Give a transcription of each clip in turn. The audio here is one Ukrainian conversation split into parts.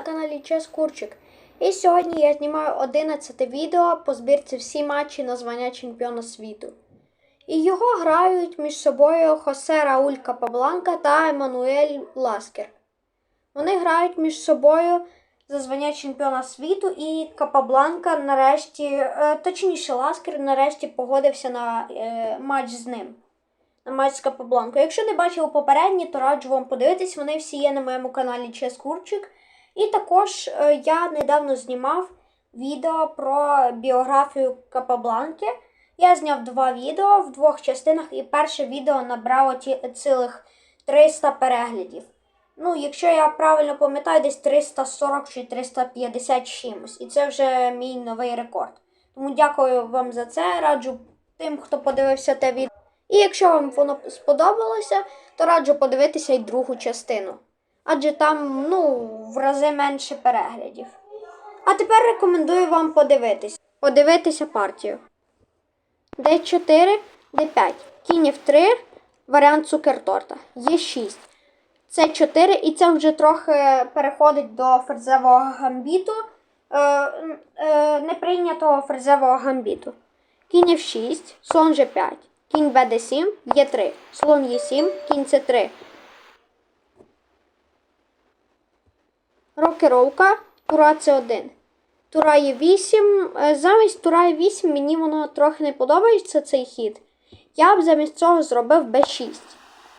на каналі Чес Курчик. І сьогодні я знімаю 11 відео по збірці всі матчі на звання чемпіона світу. І його грають між собою Хосе Рауль Капабланка та Еммануель Ласкер. Вони грають між собою за звання чемпіона світу, і Капабланка нарешті, е, точніше, Ласкер нарешті погодився на е, матч з ним. На матч з Капабланкою. Якщо не бачили попередні, то раджу вам подивитись. Вони всі є на моєму каналі Чес Курчик. І також е, я недавно знімав відео про біографію Капабланки. Я зняв два відео в двох частинах, і перше відео набрало цілих 300 переглядів. Ну, якщо я правильно пам'ятаю, десь 340 чи 350 чимось. І це вже мій новий рекорд. Тому дякую вам за це. Раджу тим, хто подивився те відео. І якщо вам воно сподобалося, то раджу подивитися й другу частину. Адже там, ну, в рази менше переглядів. А тепер рекомендую вам подивитись. Подивитися партію. D4, D5. Кінь F3, варіант цукерторта. Є6. С4, і це вже трохи переходить до ферзевого гамбіту. Е, е, неприйнятого ферзевого гамбіту. Кінь F6, слон G5, кінь BD7, Е3, слон Е7, кінь С3. Рокеровка, тура С1. Тура Е8. Замість тура Е8 мені воно трохи не подобається цей хід. Я б замість цього зробив Б6.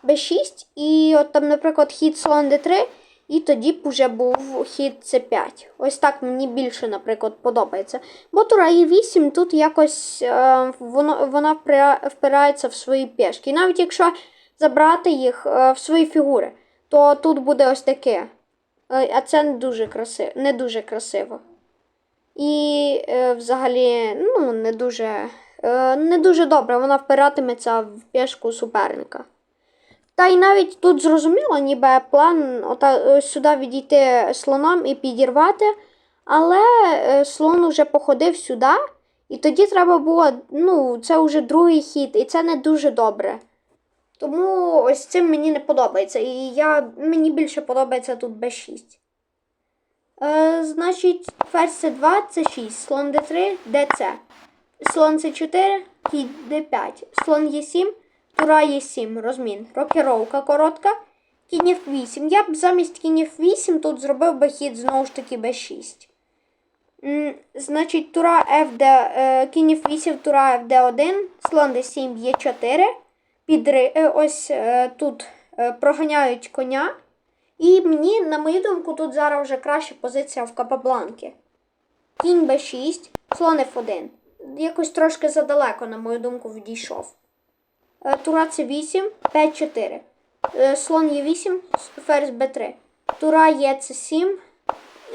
Б6 і от там, наприклад, хід слон Д3, і тоді б уже був хід С5. Ось так мені більше, наприклад, подобається. Бо тура Е8 тут якось е, воно, вона впирається в свої пішки. І навіть якщо забрати їх е, в свої фігури, то тут буде ось таке. Е, А це не дуже красиво. Не дуже красиво. І е, взагалі, ну, не дуже, е, не дуже добре, вона впиратиметься в пішку суперника. Та й навіть тут зрозуміло, ніби план ота, сюди відійти слоном і підірвати, але слон уже походив сюди, і тоді треба було, ну, це вже другий хід, і це не дуже добре. Тому ось цим мені не подобається. І я, мені більше подобається тут b6. Е, значить, ферзь c2, c6, слон d3, dc. Слон c4, кінь d5, слон e7, тура e7, розмін. Рокіровка коротка. Кінь f8. Я б замість кінь f8 тут зробив би хід знову ж таки b6. М, Значить, тура FD, кінь f8, тура FD1, слон d7, e4. Підри, е, ось е, тут е, проганяють коня. І мені, на мою думку, тут зараз вже краща позиція в Капабланки. Кінь b6, слон f1. Якось трошки задалеко, на мою думку, відійшов. Е, Тура c8, 5-4. Е, Слон e8, ферзь b3. Тура є c7,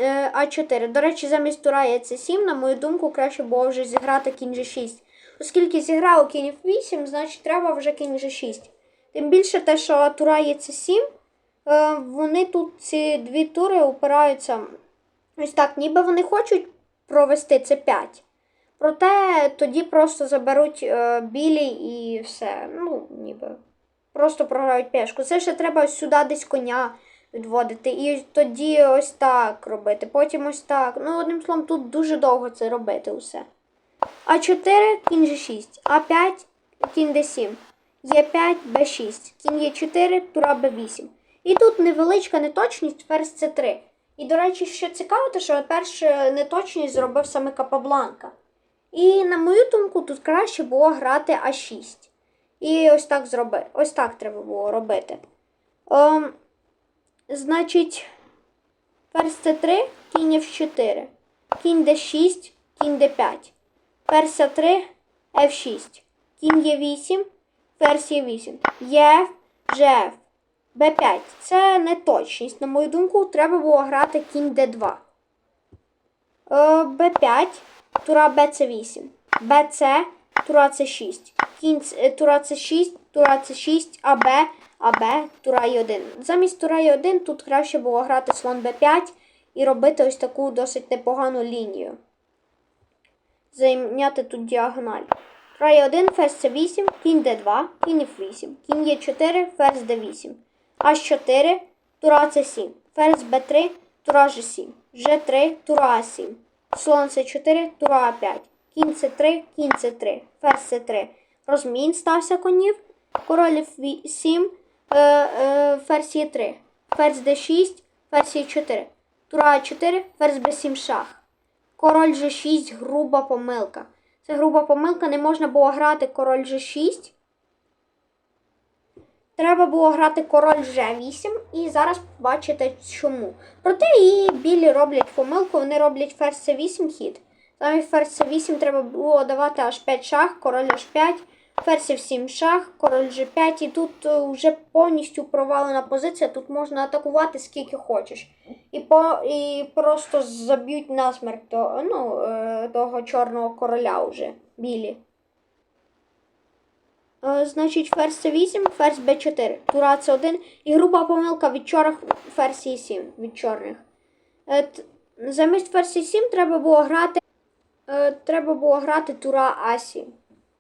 е, а4. До речі, замість тура є c7, на мою думку, краще було вже зіграти кінь g6. Оскільки зіграв кінь f8, значить треба вже кінь g6. Тим більше те, що тура є c7, е, вони тут ці дві тури опираються ось так, ніби вони хочуть провести c5. Проте тоді просто заберуть е, білі і все. Ну, ніби. Просто програють пешку. Це ще треба сюди десь коня відводити. І тоді ось так робити. Потім ось так. Ну, одним словом, тут дуже довго це робити усе. А4, кінь G6, А5, кінь D7, Е5, Б6, кінь Е4, тура Б8. І тут невеличка неточність, ферзь С3. І, до речі, що цікаво, те, що першу неточність зробив саме Капабланка. І, на мою думку, тут краще було грати А6. І ось так зроби. Ось так треба було робити. Ем, значить, ферзь С3, кінь F4, кінь Д6, кінь Д5. Ферзь А3, F6, кінь Е8, ферзь Е8, Е, ЖФ, Б5. Це неточність. На мою думку, треба було грати кінь Д2. Е, Б5, тура БЦ8, БЦ, тура С6, кінь тура С6, тура С6, АБ, АБ, тура Е1. Замість тура Е1 тут краще було грати слон Б5 і робити ось таку досить непогану лінію. Зайняти тут діагональ. Тура Е1, ферзь С8, кінь Д2, кінь Ф8, кінь Е4, ферзь Д8, H4, тура С7, ферзь Б3, тура G7, G3, тура А7, слон С4, тура А5, кінь С3, кінь С3, ферзь С3. Розмін стався конів, король F7, е, е, ферзь Е3, ферзь Д6, ферзь Е4, тура А4, ферзь Б7 шах. Король G6, груба помилка. Це груба помилка, не можна було грати король G6. Треба було грати король G8, і зараз побачите чому. Проте і білі роблять помилку, вони роблять ферзь C8 хід. Замість ферзь C8 треба було давати H5 шах, король H5, ферзь F7 шах, король G5, і тут е, вже повністю провалена позиція, тут можна атакувати скільки хочеш. І, по, і просто заб'ють насмерть то, ну, е, того чорного короля вже білі. Е, Значить, ферзь С8, ферзь Б4, тура С1 і груба помилка від чорних ферзь Е7 від чорних. Е, Замість ферзь Е7 треба було грати. Треба було грати тура А7.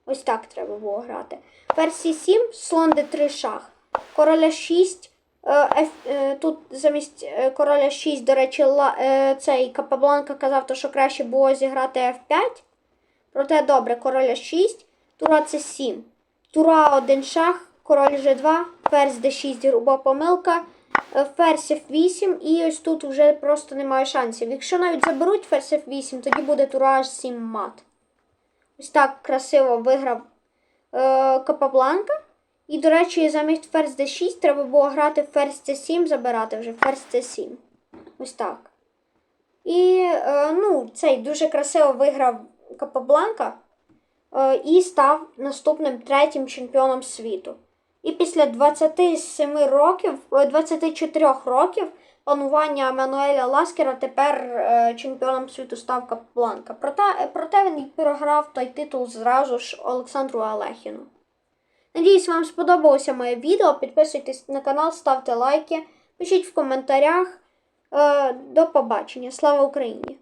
Ось так треба було грати. Ферзь Е7, слон Д3 шах. Короля 6. Е, е, тут замість е, короля 6, до речі, цей Капабланка казав, що краще було зіграти F5. Проте добре, короля 6, тура С7. Тура 1 шах, король G2, ферзь D6, груба помилка, ферзь F8 і ось тут вже просто немає шансів. Якщо навіть заберуть ферзь F8, тоді буде тура H7 мат. Ось так красиво виграв е, Капабланка. І, до речі, замість ферзь D6 треба було грати ферзь C7, забирати вже ферзь C7. Ось так. І е, ну, цей дуже красиво виграв Капабланка е, і став наступним третім чемпіоном світу. І після 27 років, е, 24 років панування Мануеля Ласкера тепер е, чемпіоном світу став Капабланка. Проте, е, проте він програв той титул зразу ж Олександру Алехіну. Надіюсь, вам сподобалося моє відео. Підписуйтесь на канал, ставте лайки, пишіть в коментарях. Е, До побачення. Слава Україні!